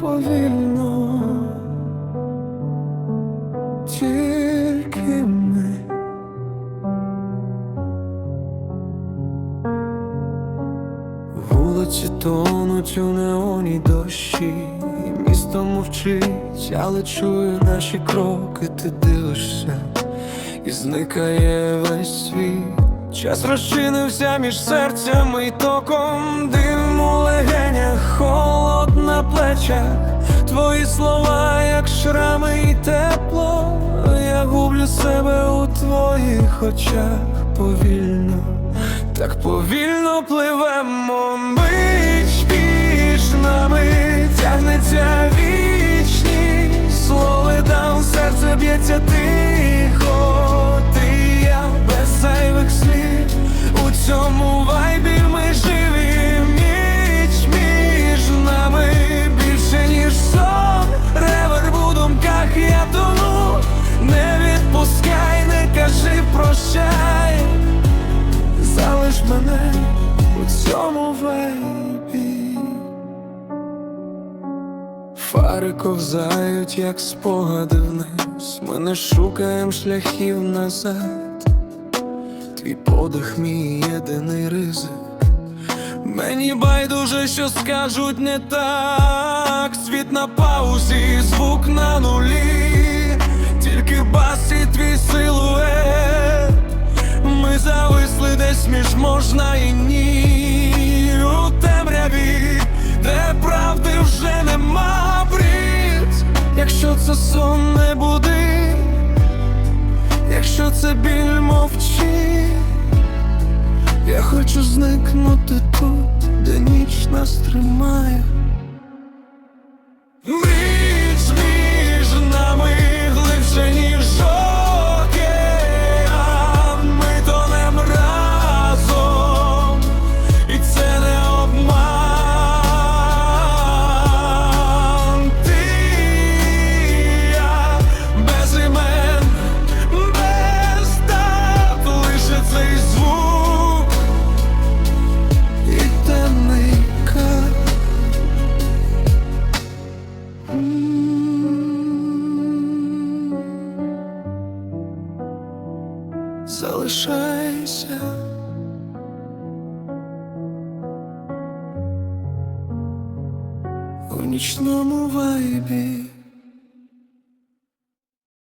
повільно, тільки ми. Вулиці тонуть у неоні дощі, місто мовчить, але чую наші кроки, ти дивишся, і зникає весь світ. Час розчинився між серцями і током, холод плечах, твої слова, як шрами і тепло. Я гублю себе у твоїх очах. Повільно. Так повільно пливемо мить між нами тягнеться вічність. Слови там серце б'ється тихо. Ти я без зайвих слів. У цьому вайбі Фари ковзають, як спогади вниз. Ми не шукаємо шляхів назад. Твій подих, мій єдиний ризик. Мені байдуже, що скажуть не так. Світ на паузі, звук на нулі, тільки бас і твій силует. Ми зависли десь між можна і ні Сон не буди, якщо це біль мовчи, я хочу зникнути тут, де ніч нас тримає. Залишайся у нічному вайбі.